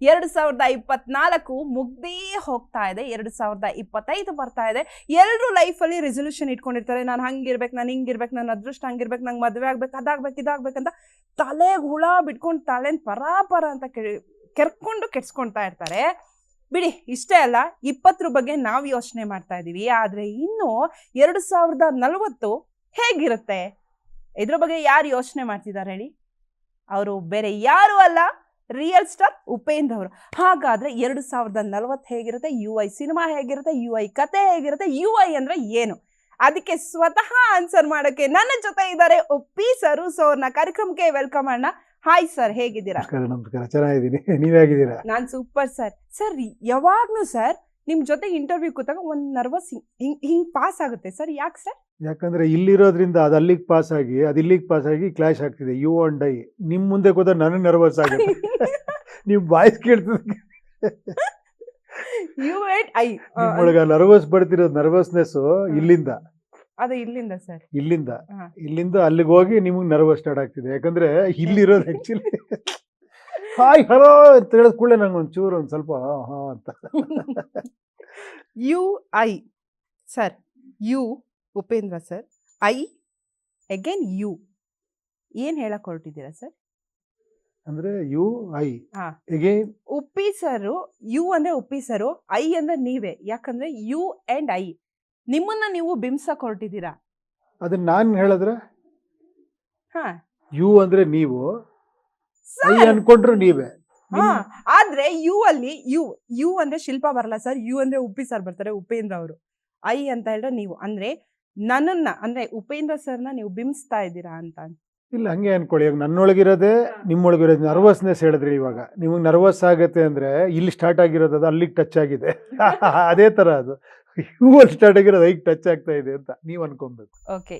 ಎರಡು ಸಾವಿರದ ಇಪ್ಪತ್ನಾಲ್ಕು ಮುಗ್ದೇ ಹೋಗ್ತಾ ಇದೆ. ಎರಡು ಸಾವಿರದ ಇಪ್ಪತ್ತೈದು ಬರ್ತಾ ಇದೆ. ಎಲ್ಲರೂ ಲೈಫಲ್ಲಿ ರೆಸೊಲ್ಯೂಷನ್ ಇಟ್ಕೊಂಡಿರ್ತಾರೆ. ನಾನು ಹಂಗಿರ್ಬೇಕು, ನಾನು ಹಿಂಗಿರ್ಬೇಕು, ನನ್ನ ಅದೃಷ್ಟ ಹಂಗಿರ್ಬೇಕು, ನಂಗೆ ಮದುವೆ ಆಗ್ಬೇಕು, ಅದಾಗ್ಬೇಕು ಇದಾಗ್ಬೇಕಂತ ತಲೆಗೆ ಹುಳ ಬಿಟ್ಕೊಂಡು ತಲೆನ ಪರಾಪರ ಅಂತ ಕೆರ್ಕೊಂಡು ಕೆಡ್ಸ್ಕೊಳ್ತಾ ಇರ್ತಾರೆ. ಬಿಡಿ, ಇಷ್ಟೇ ಅಲ್ಲ, ಇಪ್ಪತ್ತರ ಬಗ್ಗೆ ನಾವು ಯೋಚನೆ ಮಾಡ್ತಾ ಇದ್ದೀವಿ ಆದರೆ ಇನ್ನು ಎರಡು ಸಾವಿರದ ನಲವತ್ತು ಹೇಗಿರುತ್ತೆ? ಇದ್ರ ಬಗ್ಗೆ ಯಾರು ಯೋಚನೆ ಮಾಡ್ತಿದ್ದಾರೆ ಹೇಳಿ? ಅವರು ಬೇರೆ ಯಾರು ಅಲ್ಲ. ರಿಯಲ್ ಸ್ಟಾರ್ ಉಪೇಂದ್ರ ಅವರು. ಹಾಗಾದ್ರೆ ಎರಡು ಸಾವಿರದ ನಲವತ್ತು ಹೇಗಿರುತ್ತೆ? ಯು ಐ ಸಿನಿಮಾ ಹೇಗಿರುತ್ತೆ? ಯು ಐ ಕತೆ ಹೇಗಿರುತ್ತೆ? ಯು ಐ ಅಂದ್ರೆ ಏನು? ಅದಕ್ಕೆ ಸ್ವತಃ ಆನ್ಸರ್ ಮಾಡೋಕೆ ನನ್ನ ಜೊತೆ ಇದ್ದಾರೆ ಒಪ್ಪಿ ಸರು ಸೊ ಅವ್ರನ್ನ ಕಾರ್ಯಕ್ರಮಕ್ಕೆ ವೆಲ್ಕಮ್ ಅಣ್ಣ. ಹಾಯ್ ಸರ್ ಹೇಗಿದ್ದೀರಾ? ನಮಸ್ಕಾರ ನಮಸ್ಕಾರ. ಚೆನ್ನಾಗಿದ್ದೀನಿ. ನೀವ್ ಹೇಗಿದ್ದೀರಾ? ನಾನ್ ಸೂಪರ್ ಸರ್ ಸರ್ ಯಾವಾಗ್ಲೂ ಸರ್ ನಿಮ್ ಜೊತೆ ಇಂಟರ್ವ್ಯೂ ಕೂತಾಗ ಒಂದ್ ನರ್ವಸ್ ಹಿಂಗ್ ಹಿಂಗ್ ಪಾಸ್ ಆಗುತ್ತೆ. ಸರ್ ಯಾಕೆ ಸರ್ ಯಾಕಂದ್ರೆ ಇಲ್ಲಿರೋದ್ರಿಂದ ಅದು ಅಲ್ಲಿಗೆ ಪಾಸ್ ಆಗಿ ಅದು ಇಲ್ಲಿಗೆ ಪಾಸ್ ಆಗಿ ಕ್ಲಾಶ್ ಆಗ್ತಿದೆ. ಯು ಆನ್ ಐ ನಿಮ್ಮ ಮುಂದೆ ಕೂತ ನನಗೆ ನರ್ವಸ್ ಆಗುತ್ತೆ. ನೀವು ಬಾಯ್ಸ್ ಕೇಳ್ತದೆ ಯು ಏಟ್ ಐ ನಿಮ್ಮೊಳಗ ನರ್ವಸ್ ಬರ್ತಿರೋದು ನರ್ವಸ್ನೆಸ್ ಇಲ್ಲಿಂದ. ಅದು ಇಲ್ಲಿಂದ ಸರ್. ಇಲ್ಲಿಂದ. ಇಲ್ಲಿಂದ ಅಲ್ಲಿಗೆ ಹೋಗಿ ನಿಮಗೆ ನರ್ವಸ್ ಸ್ಟಾರ್ಟ್ ಆಗ್ತಿದೆ. ಯಾಕಂದ್ರೆ ಇಲ್ಲಿರೋದು ಆ್ಯಕ್ಚುಲಿ ಹಾಯ್ ಹಲೋ ಅಂತ ಹೇಳಿದ ಕೂಡಲೇ ನಂಗೆ ಚೂರು ಒಂದು ಸ್ವಲ್ಪ ಹಾ ಅಂತ. U I sir U Upendra sir. I again U. ಏನ್ ಹೇಳಕ್ ಹೊರಟಿದ್ದೀರಾ ಸರ್? ಅಂದ್ರೆ ಯು ಐ. ಹಾ. ಎಗೇನ್ ಉಪ್ಪಿ ಸರ್ ಯು ಅಂದ್ರೆ ಉಪ್ಪಿ ಸರ್ ಐ ಅಂದ್ರೆ ನೀವೇ. ಯಾಕಂದ್ರೆ ಯು ಅಂಡ್ ಐ. ನಿಮ್ಮನ್ನ ನೀವು ಬಿಂಬಿಸಕ್ ಹೊರಟಿದ್ದೀರಾ? ಅದನ್ನ ನಾನ್ ಹೇಳಿದ್ರೆ? ಹಾ. ಯು ಅಂದ್ರೆ ನೀವು. I sir! ಅನ್ಕೊಂಡ್ರು ನೀವೇ. ಹಾ. ಆದ್ರೆ ಯು ಅಲ್ಲಿ ಯು ಯು ಅಂದ್ರೆ ಶಿಲ್ಪ ಬರಲ್ಲ ಸರ್. ಯು ಅಂದ್ರೆ ಉಪ್ಪಿ ಸರ್ ಬರ್ತಾರೆ ಉಪೇಂದ್ರ ಅವರು. ಐ ಅಂತ ಹೇಳಿದ್ರೆ ನೀವು. ಅಂದ್ರೆ ನನ್ನನ್ನ ಅಂದ್ರೆ ಉಪೇಂದ್ರ ಸರ್ನ ನೀವು ಬಿಂಬಿಸ್ತಾ ಇದ್ದೀರಾ ಅಂತ ಇಲ್ಲ ಹಂಗೆ ಅನ್ಕೊಳ್ಳಿ. ಇವಾಗ ನನ್ನೊಳಗಿರೋದೇ ನಿಮ್ಮೊಳಗಿರೋದು ನರ್ವಸ್ನೆಸ್ ಹೇಳಿದ್ರಿ ಇವಾಗ. ನಿಮಗೆ ನರ್ವಸ್ ಆಗುತ್ತೆ ಅಂದ್ರೆ ಇಲ್ಲಿ ಸ್ಟಾರ್ಟ್ ಆಗಿರೋದು ಅದು ಅಲ್ಲಿಗೆ ಟಚ್ ಆಗಿದೆ. ಅದೇ ತರ ಅದು. ಇವು ಸ್ಟಾರ್ಟ್ ಆಗಿರೋದು ಐಗೆ ಟಚ್ ಆಗ್ತಾ ಇದೆ ಅಂತ ನೀವು ಅನ್ಕೊಬೇಕು. ಓಕೆ